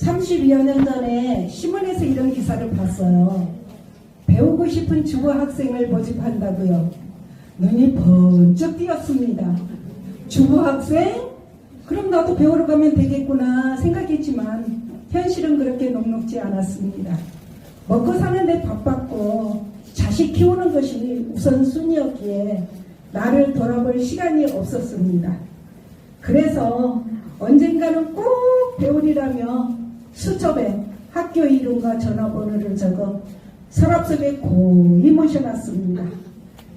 32여 년 전에 신문에서 이런 기사를 봤어요. 배우고 싶은 주부 학생을 모집한다고요. 눈이 번쩍 띄었습니다. 주부 학생? 그럼 나도 배우러 가면 되겠구나 생각했지만 현실은 그렇게 녹록지 않았습니다. 먹고 사는데 바빴고 자식 키우는 것이 우선순위였기에 나를 돌아볼 시간이 없었습니다. 그래서 언젠가는 꼭 배우리라며 수첩에 학교 이름과 전화번호를 적어 서랍 속에 고이 모셔놨습니다.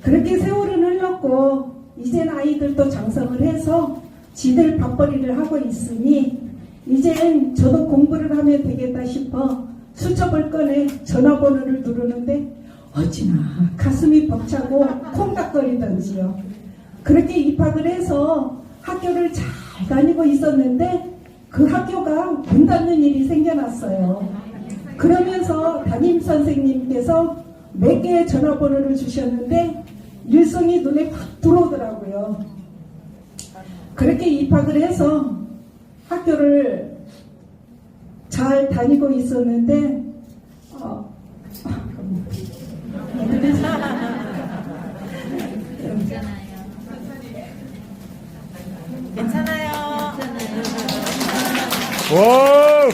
그렇게 세월은 흘렀고 이젠 아이들도 장성을 해서 지들 밥벌이를 하고 있으니 이젠 저도 공부를 하면 되겠다 싶어 수첩을 꺼내 전화번호를 누르는데 어찌나 가슴이 벅차고 콩닥거리던지요. 그렇게 입학을 해서 학교를 잘 다니고 있었는데 그 학교가 문 닫는 일이 생겨났어요. 그러면서 담임 선생님께서 몇 개의 전화번호를 주셨는데 일성이 눈에 확 들어오더라고요. 그렇게 입학을 해서 학교를 잘 다니고 있었는데 어, 괜찮아 와!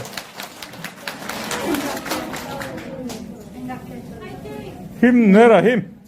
힘내라 힘.